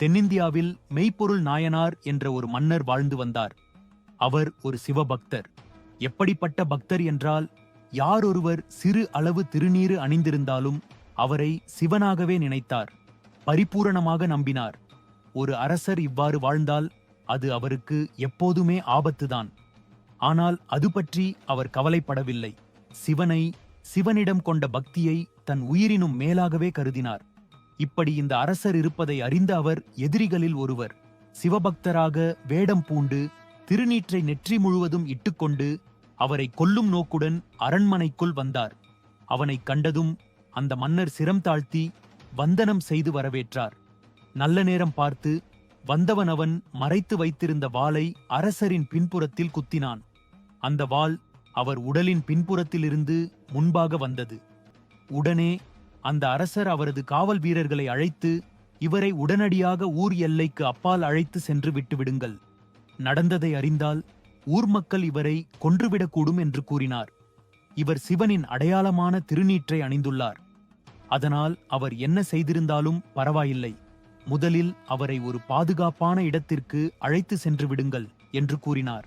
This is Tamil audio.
தென்னிந்தியாவில் மெய்ப்பொருள் நாயனார் என்ற ஒரு மன்னர் வாழ்ந்து வந்தார். அவர் ஒரு சிவபக்தர். எப்படிப்பட்ட பக்தர் என்றால் யார் ஒருவர் சிறு அளவு திருநீறு அணிந்திருந்தாலும் அவரை சிவனாகவே நினைத்தார். பரிபூரணமாக நம்பினார். ஒரு அரசர் இவ்வாறு வாழ்ந்தால் அது அவருக்கு எப்போதுமே ஆபத்துதான். ஆனால் அது பற்றி அவர் கவலைப்படவில்லை. சிவனை சிவனிடம் கொண்ட பக்தியை தன் உயிரினும் மேலாகவே கருதினார். இப்படி இந்த அரசர் இருப்பதை அறிந்த அவர் எதிரிகளில் ஒருவர். சிவபக்தராக வேடம் பூண்டு திருநீற்றை நெற்றி முழுவதும் இட்டுக்கொண்டு அவரை கொல்லும் நோக்குடன் அரண்மனைக்குள் வந்தார். அவனை கண்டதும் அந்த மன்னர் சிரம் தாழ்த்தி வந்தனம் செய்து வரவேற்றார். நல்ல நேரம் பார்த்து வந்தவன் அவன் மறைத்து வைத்திருந்த வாளை அரசரின் பின்புறத்தில் குத்தினான். அந்த வாள் அவர் உடலின் பின்புறத்திலிருந்து முன்பாக வந்தது. உடனே அந்த அரசர் அவரது காவல் வீரர்களை அழைத்து இவரை உடனடியாக ஊர் எல்லைக்கு அப்பால் அழைத்து சென்று விட்டுவிடுங்கள் நடந்ததை அறிந்தால் ஊர் மக்கள் இவரை கொன்றுவிடக்கூடும் என்று கூறினார். இவர் சிவனின் அடையாளமான திருநீற்றை அணிந்துள்ளார். அதனால் அவர் என்ன செய்திருந்தாலும் பரவாயில்லை. முதலில் அவரை ஒரு பாதுகாப்பான இடத்திற்கு அழைத்து சென்று விடுங்கள் என்று கூறினார்.